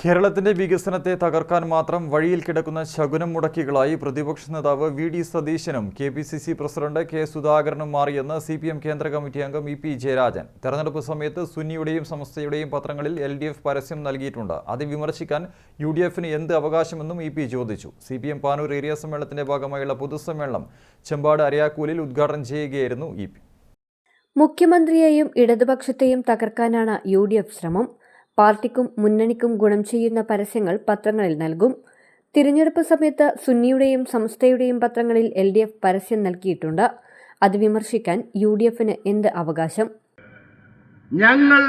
കേരളത്തിന്റെ വികസനത്തെ തകർക്കാൻ മാത്രം വഴിയിൽ കിടക്കുന്ന ശകുനം മുടക്കികളായി പ്രതിപക്ഷ നേതാവ് വി ഡി സതീശനും K P C C president K സുധാകരനും മാറിയെന്ന് സി പി എം കേന്ദ്ര കമ്മിറ്റി അംഗം ഇ പി ജയരാജൻ. തെരഞ്ഞെടുപ്പ് സമയത്ത് സുന്നിയുടെയും സമസ്തയുടെയും പത്രങ്ങളിൽ എൽ ഡി എഫ് പരസ്യം നൽകിയിട്ടുണ്ട്. അത് വിമർശിക്കാൻ യു ഡി എഫിന് എന്ത് അവകാശമെന്നും ഇ പി ചോദിച്ചു. C P M Panoor area സമ്മേളനത്തിന്റെ ഭാഗമായുള്ള പൊതുസമ്മേളനം ചെമ്പാട് അരയാക്കൂലിൽ ഉദ്ഘാടനം ചെയ്യുകയായിരുന്നു ഇ പി. മുഖ്യമന്ത്രിയെയും ഇടതുപക്ഷത്തെയും തകർക്കാനാണ് യു ഡി എഫ് ശ്രമം. പാർട്ടിക്കും മുന്നണിക്കും ഗുണം ചെയ്യുന്ന പരസ്യങ്ങൾ പത്രങ്ങളിൽ നൽകും. തിരഞ്ഞെടുപ്പ് സമയത്ത് സുന്നിയുടെയും സംസ്ഥയുടെയും പത്രങ്ങളിൽ എൽ ഡി എഫ് പരസ്യം നൽകിയിട്ടുണ്ട്. അത് വിമർശിക്കാൻ യു ഡി എഫിന് എന്ത് അവകാശം? ഞങ്ങൾ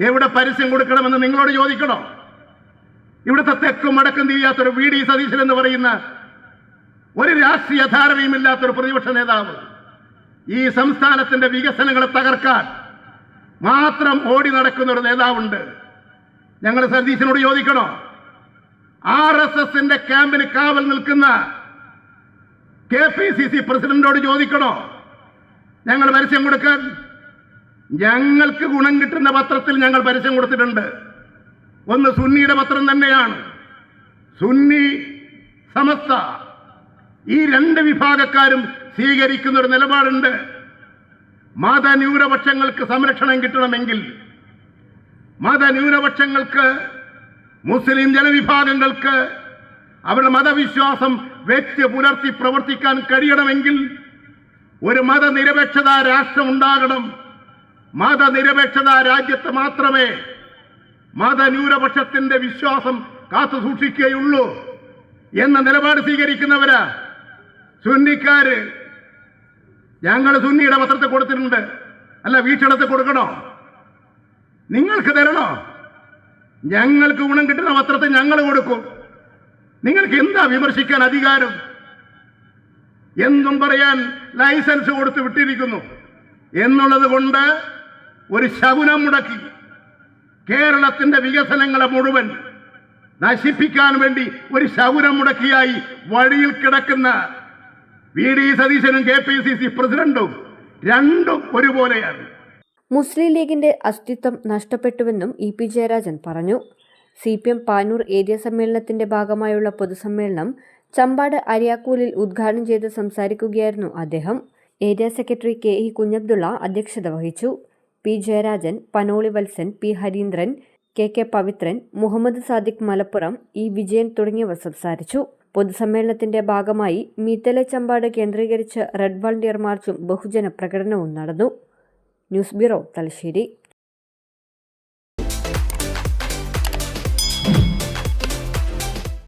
എവിടെ പരസ്യം കൊടുക്കണമെന്ന് നിങ്ങളോട് ചോദിക്കണോ? ഇവിടുത്തെ തെക്കും അടക്കം തിരിയാത്തൊരു വി ഡി സതീശൻ എന്ന് പറയുന്ന ഒരു രാഷ്ട്രീയ ധാരണയുമില്ലാത്തൊരു പ്രതിപക്ഷ നേതാവ് ഈ സംസ്ഥാനത്തിന്റെ വികസനങ്ങളെ തകർക്കാൻ മാത്രം ഓടി നടക്കുന്ന ഒരു നേതാവുണ്ട്. ഞങ്ങൾ സതീശനോട് ചോദിക്കണോ? ആർ എസ് എസിന്റെ ക്യാമ്പിന് കാവൽ നിൽക്കുന്ന കെ പി സി സി പ്രസിഡന്റോട് ചോദിക്കണോ? ഞങ്ങൾ പരസ്യം കൊടുക്കാൻ. ഞങ്ങൾക്ക് ഗുണം കിട്ടുന്ന പത്രത്തിൽ ഞങ്ങൾ പരസ്യം കൊടുത്തിട്ടുണ്ട്. ഒന്ന് സുന്നിയുടെ പത്രം തന്നെയാണ്. സുന്നി സമസ്ത ഈ രണ്ട് വിഭാഗക്കാരും സ്വീകരിക്കുന്ന ഒരു നിലപാടുണ്ട്. മതന്യൂനപക്ഷങ്ങൾക്ക് സംരക്ഷണം കിട്ടണമെങ്കിൽ മതന്യൂനപക്ഷങ്ങൾക്ക് മുസ്ലിം ജനവിഭാഗങ്ങൾക്ക് അവരുടെ മതവിശ്വാസം വ്യക്തി പുലർത്തി പ്രവർത്തിക്കാൻ കഴിയണമെങ്കിൽ ഒരു മതനിരപേക്ഷത രാഷ്ട്രം ഉണ്ടാകണം. മതനിരപേക്ഷത രാജ്യത്ത് മാത്രമേ മതന്യൂനപക്ഷത്തിന്റെ വിശ്വാസം കാത്തു സൂക്ഷിക്കുകയുള്ളൂ എന്ന നിലപാട് സ്വീകരിക്കുന്നവരാ സുന്നിക്കാര്. ഞങ്ങൾ സുന്നിയുടെ പത്രത്തിൽ കൊടുത്തിട്ടുണ്ട്. അല്ല വീക്ഷണത്തിൽ കൊടുക്കണോ? നിങ്ങൾക്ക് തരണോ? ഞങ്ങൾക്ക് ഗുണം കിട്ടുന്ന പത്രത്തെ ഞങ്ങൾ കൊടുക്കും. നിങ്ങൾക്ക് എന്താ വിമർശിക്കാൻ അധികാരം? എന്തും പറയാൻ ലൈസൻസ് കൊടുത്ത് വിട്ടിരിക്കുന്നു. എന്നുള്ളത് കൊണ്ട് ഒരു ശകുനം മുടക്കി കേരളത്തിന്റെ വികസനങ്ങളെ മുഴുവൻ നശിപ്പിക്കാൻ വേണ്ടി ഒരു ശകുനം മുടക്കിയായി വഴിയിൽ കിടക്കുന്ന വി ഡി സതീശനും കെ പി സി സി പ്രസിഡന്റും രണ്ടും ഒരുപോലെയാണ്. മുസ്ലിം ലീഗിന്റെ അസ്തിത്വം നഷ്ടപ്പെട്ടുവെന്നും ഇ പി ജയരാജൻ പറഞ്ഞു. C P M Panoor area സമ്മേളനത്തിന്റെ ഭാഗമായുള്ള പൊതുസമ്മേളനം ചമ്പാട് അരിയാക്കൂലിൽ ഉദ്ഘാടനം ചെയ്ത് സംസാരിക്കുകയായിരുന്നു അദ്ദേഹം. Area secretary K E Kunhabdulla അധ്യക്ഷത വഹിച്ചു. P Jayarajan Panoli Valsan P Harindran K K Pavithran Muhammad Sadiq Malappuram E Vijayan തുടങ്ങിയവർ സംസാരിച്ചു. പൊതുസമ്മേളനത്തിന്റെ ഭാഗമായി മീത്തലെ ചമ്പാട് കേന്ദ്രീകരിച്ച് റെഡ് വളണ്ടിയർ മാർച്ചും ബഹുജന പ്രകടനവും നടന്നു. News bureau Thalassery.